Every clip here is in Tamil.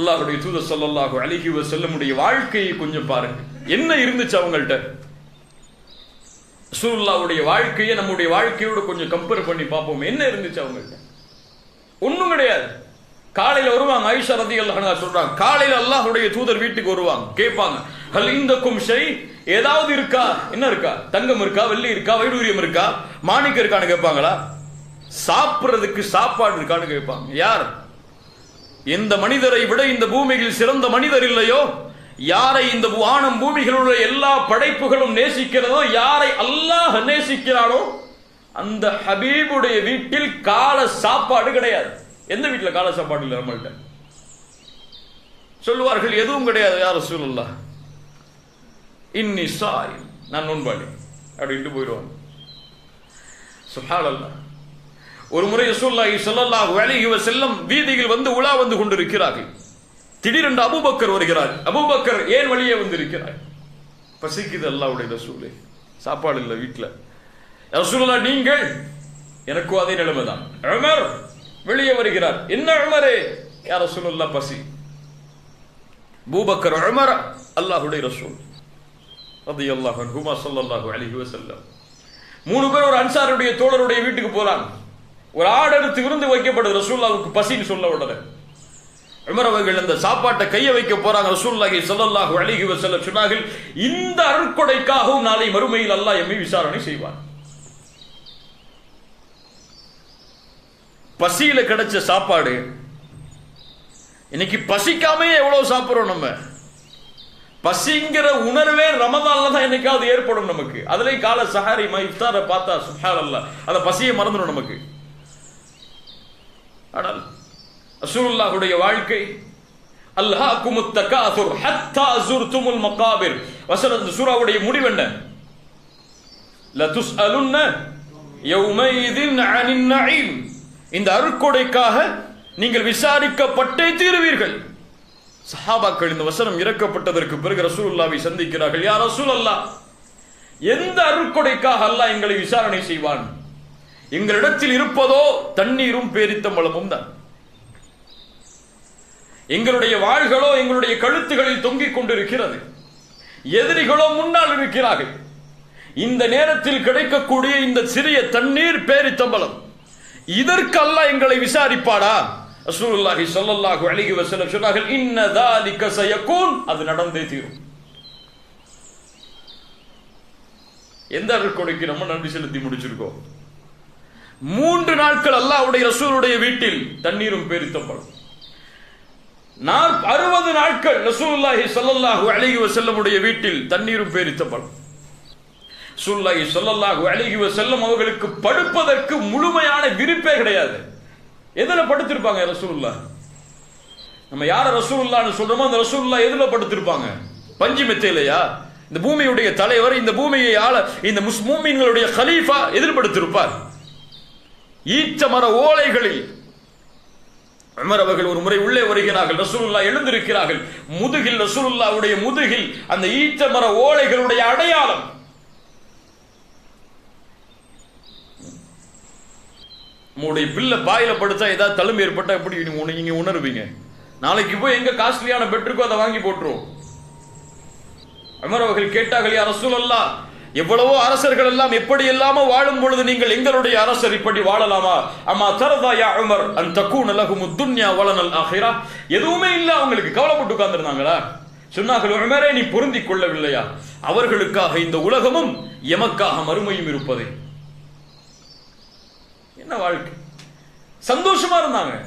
அல்லாஹுடைய தூதர் சொல்லல்லாஹு அழகி செல்லமுடைய வாழ்க்கையை கொஞ்சம் பாருங்க. என்ன இருந்துச்சு அவங்கள்ட்ட? ரசூலுல்லாஹ்வுடைய வாழ்க்கையை நம்முடைய வாழ்க்கையோட கொஞ்சம் கம்பேர் பண்ணி பார்ப்போம். என்ன இருந்துச்சு அவங்கள்ட்ட? ஒண்ணும் கிடையாது. காலையில வருவாங்க ஐஷா ரதி அல்லா சொல்றாங்க. காலையில அல்லாஹுடைய தூதர் வீட்டுக்கு வருவாங்க. கேட்பாங்க ஹல் இந்தக்கும் ஷை ஏதாவது இருக்கா? என்ன இருக்கா? தங்கம் இருக்கா? வெள்ளி இருக்கா? வைடூரியம் இருக்கா? மாணிக்கம் இருக்கான்னு கேட்பாங்களா? சாப்பிடுறதுக்கு சாப்பாடு இருக்கான்னு கேட்பாங்க. யார்? இந்த மனிதரை விட இந்த பூமியில் சிறந்த மனிதர் இல்லையோ? யாரை இந்த வானம் பூமியில் உள்ள எல்லா படைப்புகளும் நேசிக்கிறதோ யாரை அல்லாஹ் நேசிக்கிறானோ அந்த ஹபீபுடைய வீட்டில் கால சாப்பாடு கிடையாது. எந்த வீட்டில் கால சாப்பாடு இல்லை நம்மள்கிட்ட சொல்லுவார்கள் எதுவும் கிடையாது யார் சூழல்லா இன்னி சாய் நான் நோன்பாளி. அப்படின்ட்டு போயிடுவாங்க. சுஹானல்லாஹ். ஒரு முறை ரசூலுல்லாஹி ஸல்லல்லாஹு அலைஹி வஸல்லம் வீதியில் வந்து உலா வந்து கொண்டிருக்கிறார்கள். திடீரென்று அபூபக்கர் வருகிறார். அபூபக்கர் ஏன் வழியே வந்திருக்கிறார்? பசிக்குது அல்லாஹ்வுடைய ரசூலே. சாப்பாடு இல்லை வீட்ல. ரசூலுல்லாஹ் நீங்கள் எனக்கும் அதே நிலைமை தான் உமர் வெளியே வருகிறார். என்ன உமரே? யா ரசூலுல்லாஹ் பசி. அபூபக்கர் உமர் அல்லாஹ்வுடைய ரசூல். ரலியல்லாஹு அன்ஹுமா ஸல்லல்லாஹு அலைஹி வஸல்லம். மூணு பேர் ஒரு அன்சாருடைய தோழருடைய வீட்டுக்கு போறாங்க ஒரு ஆடெடுத்து விருந்து வைக்கப்படுது ரசூல்லாவுக்கு பசின்னு சொல்ல உடனே உமர் அவர்கள் அந்த சாப்பாட்டை கைய வைக்க போறாங்க. ரசூல்லாஹி ஸல்லல்லாஹு அலைஹி வஸல்லம் சொன்னார்கள் இந்த அருட்கொடைக்காகவும் நாளை மறுமையில் அல்லாஹ் எம்மை விசாரணை செய்வார் பசியில கிடைச்ச சாப்பாடு இன்னைக்கு பசிக்காமே எவ்வளவு சாப்பிடுறோம் நம்ம? பசிங்கிற உணர்வே ரமதான்ல தான் என்னைக்காவது ஏற்படும் நமக்கு. அதுலயும் கால சஹாரி மா இஃப்தாரை பார்த்தா சுஹான் அல்ல அந்த பசியை மறந்துடும் நமக்கு. ஆனால் ரசூலுல்லாஹுடைய வாழ்க்கை. அல்ஹாக்கும் தகாசுர் ஹத்தா ஜுர்துமுல் மகாபிர். வசன அந்த சூராவுடைய முடிவென்ன லதுஸ்அலுன்ன யௌமைதின் அனின் நஈம் இந்த அருட்கொடைக்காக நீங்கள் விசாரிக்கப்பட்டே தீருவீர்கள். சஹாபாக்கள் இந்த வசனம் இறக்கப்பட்டதற்கு பிறகு ரசூலுல்லாவை சந்திக்கிறார்கள். யார் ரசூலல்லா எந்த அருள்கொடைக்காக அல்லாஹ் எங்களை விசாரணை செய்வான்? எங்களிடத்தில் இருப்பதோ தண்ணீரும் பேரித்தம்பளமும் தான். எங்களுடைய வாள்களோ எங்களுடைய கழுத்துகளில் தொங்கிக் கொண்டிருக்கிறது. எதிரிகளோ முன்னால் இருக்கிறார்கள். இந்த நேரத்தில் கிடைக்கக்கூடிய இந்த சிறிய தண்ணீர் பேரித்தம்பலம் இதற்கு எங்களை விசாரிப்பாடா ரசூலுல்லாஹி ஸல்லல்லாஹு அலைஹி வஸல்லம் சொன்னார்கள் இன்ன தாலிக சயகூன். அது நடந்தே தீரும். எந்த அருள் கொடைக்கு நம்ம நன்றி செலுத்தி முடிச்சிருக்கோம். மூன்று நாட்கள் அல்லாவுடைய ரசூலுடைய வீட்டில் தண்ணீரும் பேரித்தப்படும். அறுபது நாட்கள் ரசூலுல்லாஹி ஸல்லல்லாஹு அலைஹி வஸல்லமுடைய வீட்டில் தண்ணீரும் பேரித்தப்படும். ரசூலுல்லாஹி சொல்லல்லாஹு அழகி செல்லம் அவர்களுக்கு படுப்பதற்கு முழுமையான விரிப்பே கிடையாது. எதுல படுத்திருப்பாங்க ரசூல்லா நம்ம யார ரசூல்லான்னு சொல்றோமோ அந்த ரசூல்லா எதுல படுத்திருப்பாங்க? பஞ்சு மெத்தையிலையா? இந்த பூமியுடைய தலைவர் இந்த பூமியை ஆள இந்த முஸ்மூமின்களுடைய கலீஃபா எதிர்படுத்திருப்பார். ஈச்ச மர ஓலைகளில். உமர் அவர்கள் ஒரு முறை உள்ளே வருகிறார்கள் ரசூலுல்லா எழுந்திருக்கிறார்கள். முதுகில் ரசூலுல்லாவுடைய முதுகில் அந்த ஈச்ச மர ஓலைகளுடைய அடையாளம். உங்களுடைய பில்லை பாயில படுத்தா ஏதாவது தழும்பு ஏற்பட்டா எப்படி நீங்க உணர்வீங்க? நாளைக்கு போய் எங்க காஸ்ட்லியான பெட்ருக்கோ அதை வாங்கி போட்டுருவோம். உமர் அவர்கள் கேட்டார்கள் யார் ரசூலல்லா எவ்வளவோ அரசர்கள் எல்லாம் எப்படி இல்லாம வாழும் பொழுது நீங்கள் எங்களுடைய அரசர் இப்படி வாழலாமா? அம்மா தரதாயா யா அந்த அன் தக்கூன துன்யா வலனல் ஆகிறா எதுவுமே இல்ல அவங்களுக்கு. கவலைப்பட்டு உட்கார்ந்துருந்தாங்களா? சொன்னார்கள் உமரே நீ பொருந்திக் கொள்ளவில்லையா? அவர்களுக்காக இந்த உலகமும் எமக்காக மறுமையும் இருப்பது. என்ன வாழ்க்கை? சந்தோஷமா இருந்தாங்க.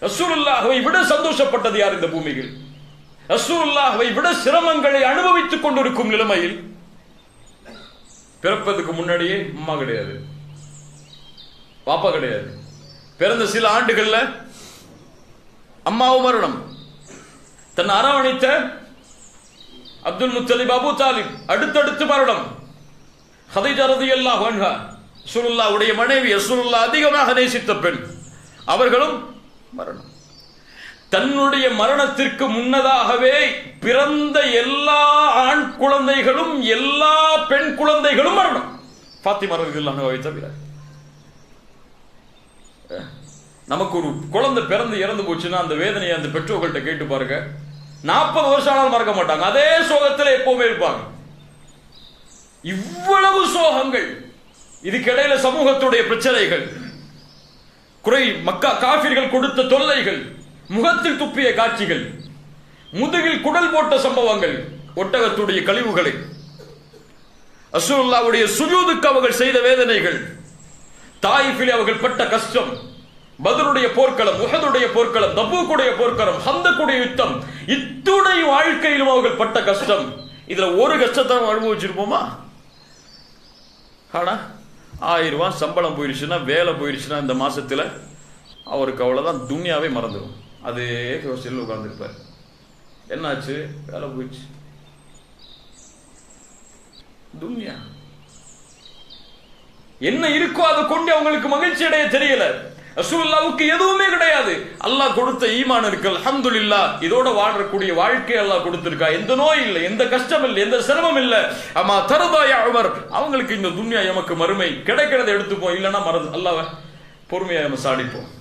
ரசூலுல்லாஹ்வை விட சந்தோஷப்பட்டது யார் இந்த பூமியில்? ரசூலுல்லாஹ்வை விட சிரமங்களை அனுபவித்துக் கொண்டிருக்கும் நிலைமையில் பிறப்பதுக்கு முன்னாடியே அம்மா கிடையாது. பாப்பா கிடையாது. பிறந்த சில ஆண்டுகள்ல அம்மாவும் மரணம். தன் அரவணைத்த அப்துல் முத்தலிப் அபு தாலிப் அடுத்தடுத்து மரணம். ஹதீஜா அல்லா வன்ஹா சுருல்லாவுடைய மனைவி சுருல்லா அதிகமாக நேசித்த பெண். அவர்களும் மரணம். தன்னுடைய மரணத்திற்கு முன்னதாகவே பிறந்த எல்லா ஆண் குழந்தைகளும் எல்லா பெண் குழந்தைகளும் மரணம். ஃபாத்திமா ரலியல்லாஹு அன்ஹாவை தவிர. நமக்கு ஒரு குழந்தை பிறந்து இறந்து போச்சுன்னா அந்த வேதனையை அந்த பெற்றோர்கள்ட்ட கேட்டு பாருங்க. நாற்பது வருஷம் ஆனாலும் மறக்க மாட்டாங்க. அதே சோகத்தில் எப்பவுமே இருப்பாங்க. இவ்வளவு சோகங்கள். இதுக்கிடையில சமூகத்துடைய பிரச்சனைகள். குறை மக்கா காபிர்கள் கொடுத்த தொல்லைகள். முகத்தில் துப்பிய காட்சிகள் முதுகில் குடல் போட்ட சம்பவங்கள் ஒட்டகத்துடைய கழிவுகளை அசுல்லாவுடைய சுஜூதுக்கு அவர்கள் செய்த வேதனைகள் தாயிஃபிலே அவர்கள் பட்ட கஷ்டம் பதருடைய போர்க்களம் உஹதுடைய போர்க்களம் தபூக்குடைய போர்க்களம் ஹந்தக்குடைய யுத்தம் இத்துணை வாழ்க்கையிலும் அவர்கள் பட்ட கஷ்டம். இதுல ஒரு கஷ்டத்தை அனுபவிச்சிருப்போமா? ஆனா ஆயிரம் ரூபாய் சம்பளம் போயிடுச்சுன்னா வேலை போயிடுச்சுன்னா இந்த மாசத்துல அவருக்கு அவ்வளவுதான் துன்யாவே மறந்துடும் அதே ஹோஸ்டலில் உட்காந்துருப்பார் என்னாச்சு? வேலை போயிடுச்சு. துன்யா. என்ன இருக்கோ அதை கொண்டு அவங்களுக்கு மகிழ்ச்சி அடைய தெரியல. ரசூல்லாவுக்கு எதுவுமே கிடையாது. அல்லாஹ் கொடுத்த ஈமான் இருக்கு. அல்ஹம்துலில்லாஹ். இதோட வாழக்கூடிய வாழ்க்கை அல்லாஹ் கொடுத்திருக்கா. எந்த நோய் இல்லை எந்த கஷ்டம் இல்லை எந்த சிரமம் இல்லை. அம்மா தருதாயா அவர் அவங்களுக்கு இந்த துன்யா எமக்கு மறுமை. கிடைக்கிறதை எடுத்துப்போம். இல்லைன்னா மறந்து அல்லாவ பொறுமையா நம்ம சாடிப்போம்.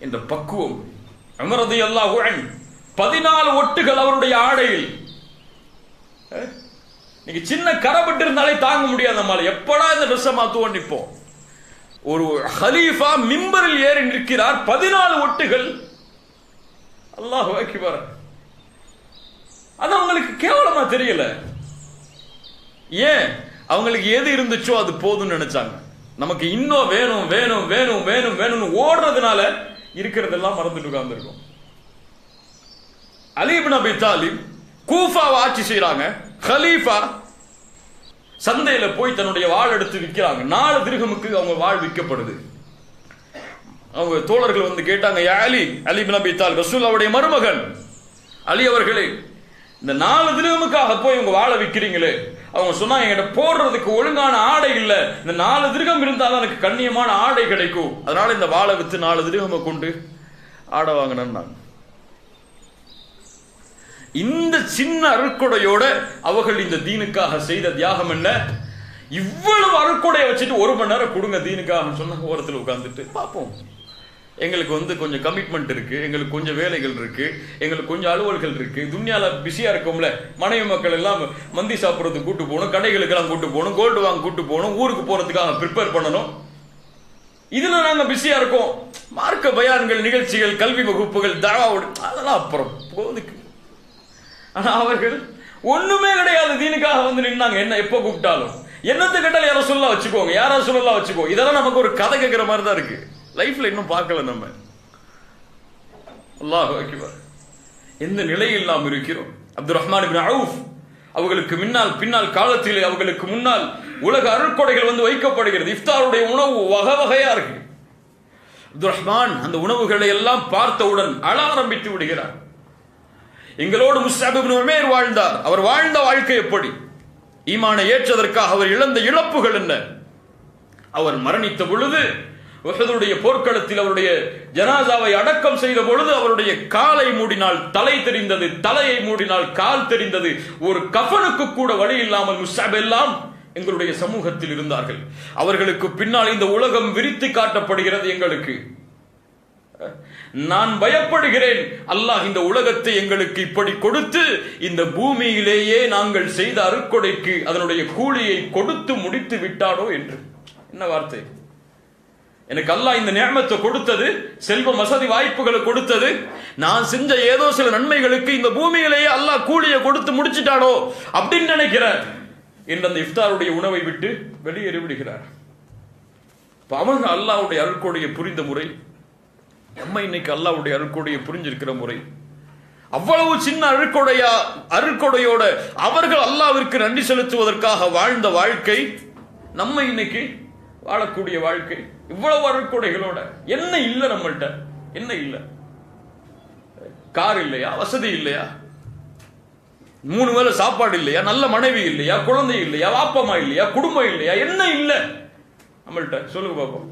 இந்த பக்குவம். அமரதி அல்லாஹ் பதினாலு ஒட்டுகள் அவருடைய ஆடையில். நீங்க சின்ன கரப்பட்டு இருந்தாலே தாங்க முடியாது நம்மால. எப்படா இந்த ட்ரெஸ்ஸை மாத்துவோம் நிற்போம் ஒரு ஹலீஃபா மிம்பரில் ஏறி நிற்கிறார். பதினாலு ஒட்டுகள். அல்லாஹ் அக்பர். அது அவங்களுக்கு கேவலமா தெரியல. ஏன்? அவங்களுக்கு எது இருந்துச்சோ அது போதும்னு நினைச்சாங்க. நமக்கு இன்னும் வேணும் வேணும் வேணும் வேணும் வேணும்னு ஓடுறதுனால இருக்கிறதெல்லாம் மறந்துட்டு உட்கார்ந்துருக்கோம். அலிபின் அபி தாலிப் கூஃபாவை ஆட்சி செய்யறாங்க ஹலீஃபா சந்தையில போய் தன்னுடைய வாழ் எடுத்து விற்கிறாங்க. நாலு திருகமுக்கு அவங்க வாழ் விற்கப்படுது. அவங்க தோழர்கள் வந்து கேட்டாங்க அலி அலி பின் அபி ரசூல் அவருடைய மருமகன். அலி அவர்களே இந்த நாலு திருகமுக்காக போய் உங்க வாழை விற்கிறீங்களே அவங்க சொன்னாங்க என்கிட்ட போடுறதுக்கு ஒழுங்கான ஆடை இல்ல. இந்த நாலு திருகம் இருந்தாதான் எனக்கு கண்ணியமான ஆடை கிடைக்கும். அதனால இந்த வாழை வித்து நாலு திருகமை கொண்டு ஆடை வாங்கினேன் இந்த சின்ன அருக்குடையோட அவர்கள் இந்த தீனுக்காக செய்த தியாகம் என்ன? இவ்வளவு அருக்குடைய வச்சுட்டு ஒரு மணி நேரம் கொடுங்க தீனுக்காக சொன்ன ஓரத்தில் உட்கார்ந்துட்டு. பார்ப்போம். எங்களுக்கு வந்து கொஞ்சம் கமிட்மெண்ட் இருக்குது எங்களுக்கு கொஞ்சம் வேலைகள் இருக்குது எங்களுக்கு கொஞ்சம் அலுவல்கள் இருக்குது துன்யாவில் பிஸியாக இருக்கோம்ல. மனைவி மக்கள் எல்லாம் மந்தி சாப்பிட்றதுக்கு கூட்டு போகணும் கடைகளுக்கெல்லாம் கூட்டு போகணும் கோல்டு வாங்க கூட்டு போகணும் ஊருக்கு போகிறதுக்காக ப்ரிப்பேர் பண்ணணும். இதில் நாங்கள் பிஸியாக இருக்கோம். மார்க்க பயான்கள் நிகழ்ச்சிகள் கல்வி வகுப்புகள் தாவாவோடு அதெல்லாம் அப்புறம் போதுக்கு. ஆனால் அவர்கள் ஒன்றுமே கிடையாது. தீனுக்காக வந்து நின்னாங்க. என்ன எப்போ கூப்பிட்டாலும். என்னத்தை கேட்டாலும் யாரோ சொல்லலாம் வச்சுக்கோங்க. யாரோ சொல்லலாம் வச்சுக்கோ. இதெல்லாம் நமக்கு ஒரு கதை கேட்குற மாதிரி தான் இருக்குது லைஃப்ல இன்னும் பார்க்கல நம்ம. அல்லாஹ் எந்த நிலையில் நாம் இருக்கிறோம்? அப்துல் ரஹ்மான் இப்னு அவுஃப் அவர்களுக்கு முன்னால் பின்னால் காலத்திலே அவர்களுக்கு முன்னால் உலக அருட்கொடைகள் வந்து வைக்கப்படுகிறது. இஃப்தாருடைய உணவு வகை வகையா இருக்கு. அப்துல் ரஹ்மான் அந்த உணவுகளை எல்லாம் பார்த்தவுடன் அழ ஆரம்பித்து விடுகிறார். எங்களோடு முஸ்தாப் உமேர் வாழ்ந்தார். அவர் வாழ்ந்த வாழ்க்கை எப்படி? ஈமானை ஏற்றதற்காக அவர் இழந்த இழப்புகள் என்ன? அவர் மரணித்த பொழுது உஹதுடைய போர்க்களத்தில் அவருடைய ஜனாசாவை அடக்கம் செய்த பொழுது அவருடைய காலை மூடினால் தலை தெரிந்தது தலையை மூடினால் கால் தெரிந்தது. ஒரு கஃனுக்கு கூட வழி இல்லாமல் முஸ்தாப் எல்லாம் எங்களுடைய சமூகத்தில் இருந்தார்கள். அவர்களுக்கு பின்னால் இந்த உலகம் விரித்து காட்டப்படுகிறது எங்களுக்கு. நான் பயப்படுகிறேன். அல்லாஹ் இந்த உலகத்தை எங்களுக்கு இப்படி கொடுத்து இந்த பூமியிலேயே நாங்கள் செய்த அருக்கொடைக்கு அதனுடைய கூலியை கொடுத்து முடித்து விட்டானோ என்று. என்ன வார்த்தை? எனக்கு அல்லாஹ் இந்த நியமத்தை கொடுத்தது செல்வ வசதி வாய்ப்புகளை கொடுத்தது. நான் செஞ்ச ஏதோ சில நன்மைகளுக்கு இந்த பூமியிலேயே அல்லாஹ் கூலியை கொடுத்து முடிச்சிட்டானோ அப்படின்னு நினைக்கிறார். என்று அந்த இஃப்தாருடைய உணவை விட்டு வெளியேறி விடுகிறார். அவங்க அல்லாஹ்வுடைய அருட்கொடையை புரிந்த முறை நம்ம இன்னைக்கு அல்லாவுடைய அருட்கொடையை புரிஞ்சிருக்கிற முறை. அவ்வளவு சின்ன அருட்கொடையா அருள்கொடையோட அவர்கள் அல்லாவிற்கு நன்றி செலுத்துவதற்காக வாழ்ந்த வாழ்க்கை நம்ம இன்னைக்கு வாழக்கூடிய வாழ்க்கை. இவ்வளவு அருட்கொடைகளோட என்ன இல்லை நம்மள்கிட்ட என்ன இல்லை? கார் இல்லையா? வசதி இல்லையா? மூணு வேலை சாப்பாடு இல்லையா? நல்ல மனைவி இல்லையா? குழந்தை இல்லையா? வாப்பமா இல்லையா? குடும்பம் இல்லையா? என்ன இல்லை? நம்மள்கிட்ட சொல்லுங்க பாப்போம்.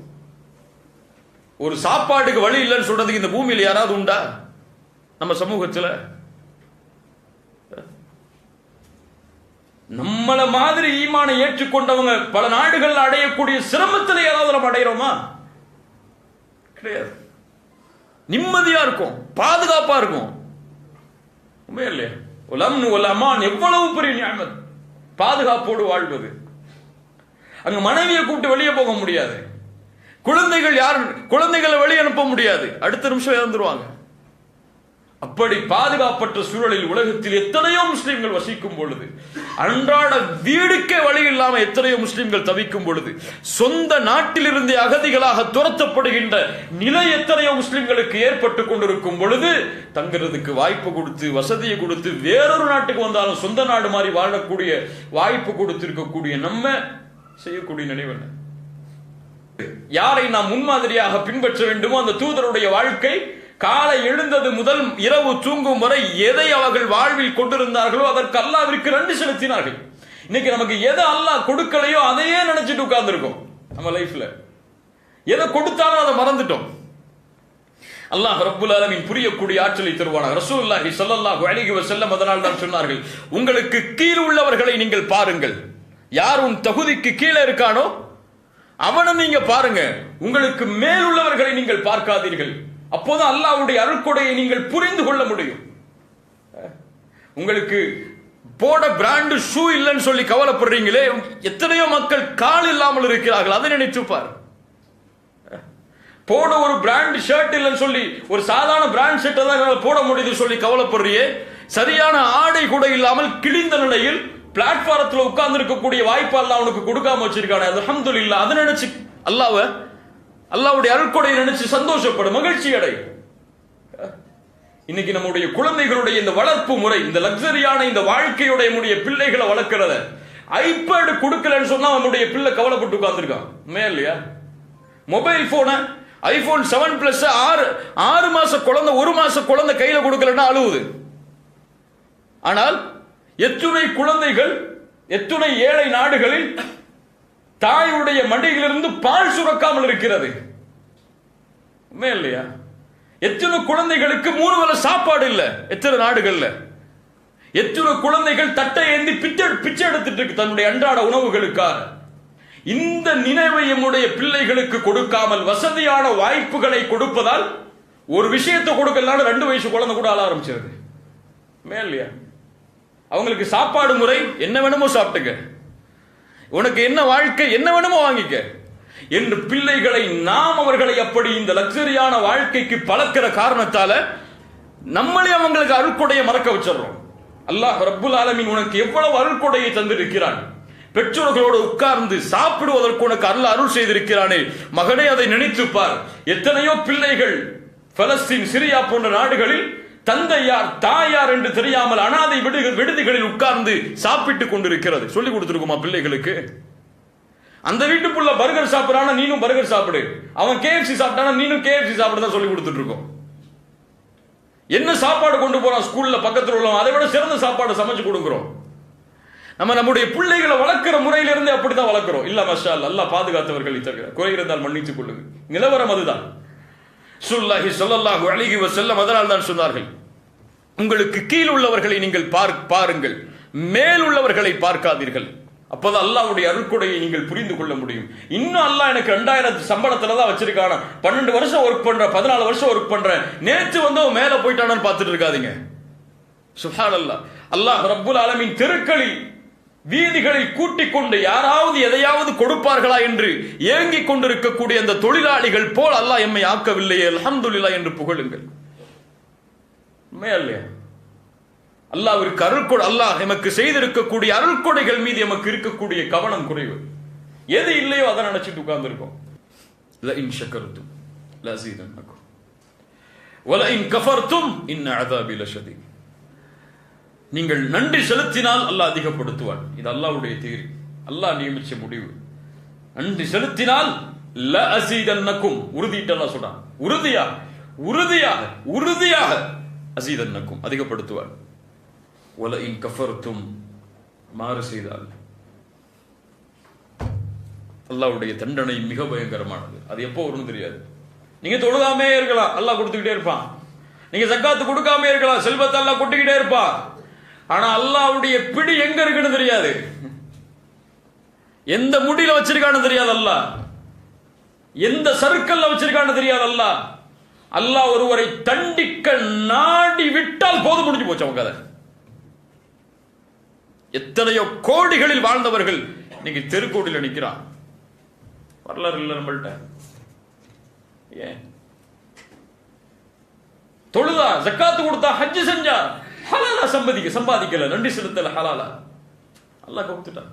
ஒரு சாப்பாட்டுக்கு வழி இல்லைன்னு சொல்றதுக்கு இந்த பூமியில் யாராவது உண்டா? நம்ம சமூகத்தில்? நம்மள மாதிரி ஈமானை ஏற்றுக்கொண்டவங்க பல நாடுகள் அடையக்கூடிய சிரமத்தில் ஏதாவது நம்ம அடைகிறோமா கிடையாது. நிம்மதியா இருக்கும் பாதுகாப்பா இருக்கும். உண்மையா இல்லையா? உலம் உலமான் எவ்வளவு பெரிய ஞாபகம் பாதுகாப்போடு வாழ்வது. அங்க மனைவியை கூப்பிட்டு வெளியே போக முடியாது. குழந்தைகள் யார் குழந்தைகளை வெளியே அனுப்ப முடியாது. அடுத்த நிமிஷம் இறந்துருவாங்க. அப்படி பாதுகாப்பற்ற சூழலில் உலகத்தில் எத்தனையோ முஸ்லிம்கள் வசிக்கும் பொழுது அன்றாட வீடுக்கே வழி இல்லாம எத்தனையோ முஸ்லிம்கள் தவிக்கும் பொழுது சொந்த நாட்டிலிருந்தே அகதிகளாக துரத்தப்படுகின்ற நிலை எத்தனையோ முஸ்லிம்களுக்கு ஏற்பட்டு கொண்டிருக்கும் பொழுது தங்குறதுக்கு வாய்ப்பு கொடுத்து வசதியை கொடுத்து வேறொரு நாட்டுக்கு வந்தாலும் சொந்த நாடு மாதிரி வாழக்கூடிய வாய்ப்பு கொடுத்திருக்கக்கூடிய நம்ம செய்யக்கூடிய நினைவு யாரை நாம் முன்மாதிரியாக பின்பற்ற வேண்டுமோ அந்த தூதருடைய வாழ்க்கை காலை எழுந்தது முதல் இரவு தூங்கும் வரை எதை அவர்கள் வாழ்வில் கொண்டிருந்தார்களோ அதற்கு அல்லாவிற்கு நன்றி செலுத்தினார்கள். இன்னைக்கு நமக்கு எதை அல்லாஹ் கொடுக்கலையோ அதையே நினைச்சிட்டு உட்கார்ந்துருக்கோம் நம்ம லைஃப்ல எதை கொடுத்தாலும் அதை மறந்துட்டோம். அல்லாஹ் ரப்புல் ஆலமீன் புரியக்கூடிய ஆற்றலை தருவானாக. ரசூலுல்லாஹி ஸல்லல்லாஹு அலைஹி வஸல்லம் அதனால் தான் சொன்னார்கள் உங்களுக்கு கீழ் உள்ளவர்களை நீங்கள் பாருங்கள். யார் உன் தகுதிக்கு கீழே இருக்கானோ அவனை நீங்க பாருங்க. உங்களுக்கு மேல் உள்ளவர்களை நீங்கள் பார்க்காதீர்கள். அப்போதான் அல்லாவுடைய அருட்கொடையை நீங்கள் புரிந்து கொள்ள முடியும். உங்களுக்கு போட பிராண்டு ஷூ இல்லைன்னு சொல்லி கவலைப்படுறீங்களே எத்தனையோ மக்கள் கால் இல்லாமல் இருக்கிறார்கள் அதை நினைச்சுப்பார் பார். போட ஒரு பிராண்ட் ஷர்ட் இல்லைன்னு சொல்லி ஒரு சாதாரண பிராண்ட் ஷர்ட்டை தான் போட முடியுது சொல்லி கவலைப்படுறியே சரியான ஆடை கூட இல்லாமல் கிழிந்த நிலையில் பிளாட்ஃபாரத்தில் உட்கார்ந்து இருக்கக்கூடிய வாய்ப்பு அல்லாஹ் அவனுக்கு கொடுக்காம வச்சிருக்கானே அது அல்ஹம்துலில்லாஹ் அதை நினைச்சு அல்லாவை அல்லாவுடைய அருட்கொடையை நினைச்சு சந்தோஷப்படு மகிழ்ச்சி அடை இன்னைக்கு நம்முடைய குழந்தைகளுடைய இந்த வளர்ப்பு முறை இந்த லக்ஸரியான இந்த வாழ்க்கையுடைய நம்முடைய பிள்ளைகளை வளர்க்கிறத ஐபேடு கொடுக்கலன்னு சொன்னா நம்முடைய பிள்ளை கவலைப்பட்டு உட்கார்ந்துருக்கான். உண்மையா இல்லையா? மொபைல் போனை ஐபோன் செவன் பிளஸ் ஆறு ஆறு மாச குழந்தை ஒரு மாச குழந்தை கையில கொடுக்கலன்னா அழுவுது. ஆனால் எத்துணை குழந்தைகள் எத்துணை ஏழை நாடுகளில் தாயுடைய மடியிலிருந்து பால் சுரக்காமல் இருக்கிறது. இல்லையா? எத்தனை குழந்தைகளுக்கு மூணு வேலை சாப்பாடு இல்ல? எத்தனை நாடுகள்ல? எத்தனை குழந்தைகள் தட்டை ஏந்தி பிச்சை பிச்சை எடுத்துட்டு இருக்கு தன்னுடைய அன்றாட உணவுகளுக்காக. இந்த நினைவை எம்முடைய பிள்ளைகளுக்கு கொடுக்காமல் வசதியான வாய்ப்புகளை கொடுப்பதால் ஒரு விஷயத்தை கொடுக்கலாம் ரெண்டு வயசு குழந்தை கூட ஆள ஆரம்பிச்சிருது. மேலையா அவங்களுக்கு சாப்பாடு முறை என்ன வேணுமோ சாப்பிட்டுங்க உனக்கு என்ன வாழ்க்கை என்ன வேணுமோ வாங்கிக்க. என்று பிள்ளைகளை நாம் அவர்களை அப்படி இந்த லக்ஸரியான வாழ்க்கைக்கு பழக்கிற காரணத்தால நம்மளே அவங்களுக்கு அருள்கொடையை மறக்க வச்சிடறோம். அல்லாஹ் ரப்புல் ஆலமின் உனக்கு எவ்வளவு அருள்கொடையை தந்திருக்கிறான். பெற்றோர்களோடு உட்கார்ந்து சாப்பிடுவதற்கு உனக்கு அல்ல அருள் செய்திருக்கிறானே. மகனே அதை நினைத்துப்பார் எத்தனையோ பிள்ளைகள் பலஸ்தீன் சிரியா போன்ற நாடுகளில் தந்தையார் தாயார் என்று தெரியாமல் அனாதை விடு விடுதிகளில் உட்கார்ந்து சாப்பிட்டுக் கொண்டிருக்கிறது. சொல்லி கொடுத்துருக்குமா பிள்ளைகளுக்கு? அந்த வீட்டுக்குள்ள பர்கர் சாப்பிடறானா நீனும் பர்கர் சாப்பிடு. அவன் கேஎஃப்சி சாப்பிட்டானா நீனும் கேஎஃப்சி சாப்பிட தான் சொல்லி கொடுத்துட்டு இருக்கோம் என்ன சாப்பாடு கொண்டு போறான் ஸ்கூல்ல பக்கத்தில் உள்ளவன்? அதை விட சிறந்த சாப்பாடு சமைச்சு கொடுக்குறோம். நம்ம நம்முடைய பிள்ளைகளை வளர்க்கிற முறையிலிருந்து அப்படிதான் வளர்க்கிறோம். இல்ல மஷா நல்லா பாதுகாத்தவர்களையும் தவிர குறை இருந்தால் மன்னித்துக் கொள்ளுங்க நிலவரம் அதுதான். சுல்லாஹி சொல்லல்லாஹு அழகி செல்லம் அதனால் தான் சொன்னார்கள். உங்களுக்கு கீழ் உள்ளவர்களை நீங்கள் பார் பாருங்கள். மேல் உள்ளவர்களை பார்க்காதீர்கள். அப்போதான் அல்லாவுடைய அருட்கொடையை நீங்கள் புரிந்து கொள்ள முடியும். இன்னும் அல்லாஹ் எனக்கு ரெண்டாயிரத்து சம்பளத்துல தான் வச்சிருக்கான? பன்னெண்டு வருஷம் ஒர்க் பண்றேன் பதினாலு வருஷம் ஒர்க் பண்றேன். நேற்று வந்து அவன் மேல போயிட்டானு பார்த்துட்டு இருக்காதீங்க. சுஹான் அல்லாஹ் அல்லாஹ் ரப்புல் ஆலமின் தெருக்களில் வீதிகளில் கூட்டிக் கொண்டு யாராவது எதையாவது கொடுப்பார்களா என்று ஏங்கிக் கொண்டிருக்கக்கூடிய அந்த தொழிலாளிகள் போல் அல்லாஹ் எம்மை ஆக்கவில்லையே. அலமதுல்லா என்று புகழுங்கள். இல்லையா? அல்லாவிற்கு அருள்கொடை அல்லாஹ் எமக்கு செய்திருக்கக்கூடிய அருள்கொடைகள் மீது எமக்கு இருக்கக்கூடிய கவனம் குறைவு. எது இல்லையோ அதை நினைச்சிட்டு உட்கார்ந்துருக்கோம். கருத்தும் லசீதன் வல இன் கஃபர்த்தும் இன் அதாபி லஷதீன் நீங்கள் நன்றி செலுத்தினால் அல்லாஹ் அதிகப்படுத்துவார் இது அல்லாவுடைய தீர்வு அல்லாஹ் நியமிச்ச முடிவு. நன்றி செலுத்தினால் ல அசீதன்னக்கும். உறுதிட்டல்லாம் சொல்றான். உறுதியாக உறுதியாக உறுதியாக அசீதன்னக்கும். அதிகப்படுத்துவார் ஒல இன் கஃபர்த்தும் மாறு செய்தால். அல்லாவுடைய தண்டனை மிக பயங்கரமானது. அது எப்போ வரும்னு தெரியாது. நீங்க தொழுதாமே இருக்கலாம். அல்லாஹ் கொடுத்துக்கிட்டே இருப்பான். நீங்க சக்காத்து கொடுக்காம இருக்கலாம். செல்வத்தை எல்லாம் கொட்டிக்கிட்டே இருப்பான். ஆனா அல்லாஹ்வுடைய பிடி எங்க இருக்குன்னு தெரியாது. எந்த முடியில வச்சிருக்கான்னு தெரியாது அல்லா எந்த சர்க்கிள்ல வச்சிருக்கான்னு தெரியாது அல்லாஹ். அல்லாஹ் ஒருவரை தண்டிக்க நாடி விட்டால் போது முடிஞ்சு போச்சு அவங்க கதை. எத்தனையோ கோடிகளில் வாழ்ந்தவர்கள் இன்னைக்கு தெருக்கோடியில் நிற்கிறான் வரலாறு இல்லை நம்மள்ட்ட. ஏன்? தொழுதா ஜக்காத்து கொடுத்தா ஹஜ்ஜு செஞ்சா ஹலாலா சம்பாதிக்க சம்பாதிக்கல நன்றி செலுத்தல ஹலாலா. அல்லாஹ் கொடுத்துட்டான்.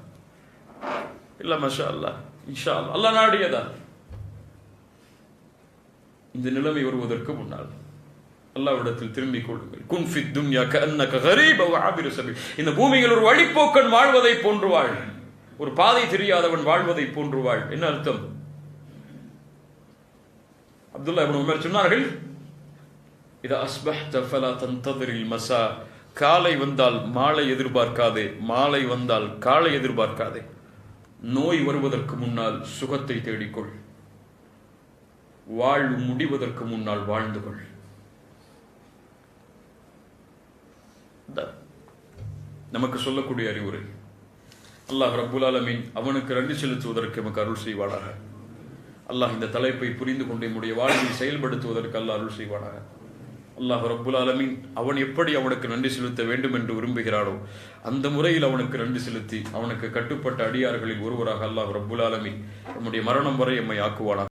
இல்ல மஷா அல்லாஹ் இன்ஷா அல்லாஹ் அல்லா நாடியதா? இந்த நிலைமை வருவதற்கு முன்னால் அல்லாவிடத்தில் திரும்பிக் கொள்ளுங்கள். குன் துன்யா கஅன்னக கரீப் அவ் சபி இந்த பூமியில் ஒரு வழிப்போக்கன் வாழ்வதை போன்று வாழ் ஒரு பாதை தெரியாதவன் வாழ்வதை போன்று வாழ் என்ன அர்த்தம்? அப்துல்லா இப்னு உமர் சொன்னார்கள் இது அஸ்பஹ்த ஃபலா தந்ததிரில் மசா காலை வந்தால் மாலை எதிர்பார்க்காதே. மாலை வந்தால் காலை எதிர்பார்க்காதே. நோய் வருவதற்கு முன்னால் சுகத்தை தேடிக்கொள். வாழ்வு முடிவதற்கு முன்னால் வாழ்ந்து கொள். நமக்கு சொல்லக்கூடிய அறிவுரை. அல்லாஹ் ரபுல் ஆலமீன் அவனுக்கு நன்றி செலுத்துவதற்கு நமக்கு அருள் செய்வானாக. அல்லாஹ் இந்த தலைப்பை புரிந்து கொண்டு என்னுடைய வாழ்வில் செயல்படுத்துவதற்கு அல்லாஹ் அருள் செய்வானாக. அல்லாஹ் ரப்புல் ஆலமின் அவன் எப்படி அவனுக்கு நன்றி செலுத்த வேண்டும் என்று விரும்புகிறானோ அந்த முறையில் அவனுக்கு நன்றி செலுத்தி அவனுக்கு கட்டுப்பட்ட அடியார்களில் ஒருவராக அல்லாஹ் ரப்புல் ஆலமீன். நம்முடைய மரணம் வரை எம்மை ஆக்குவானா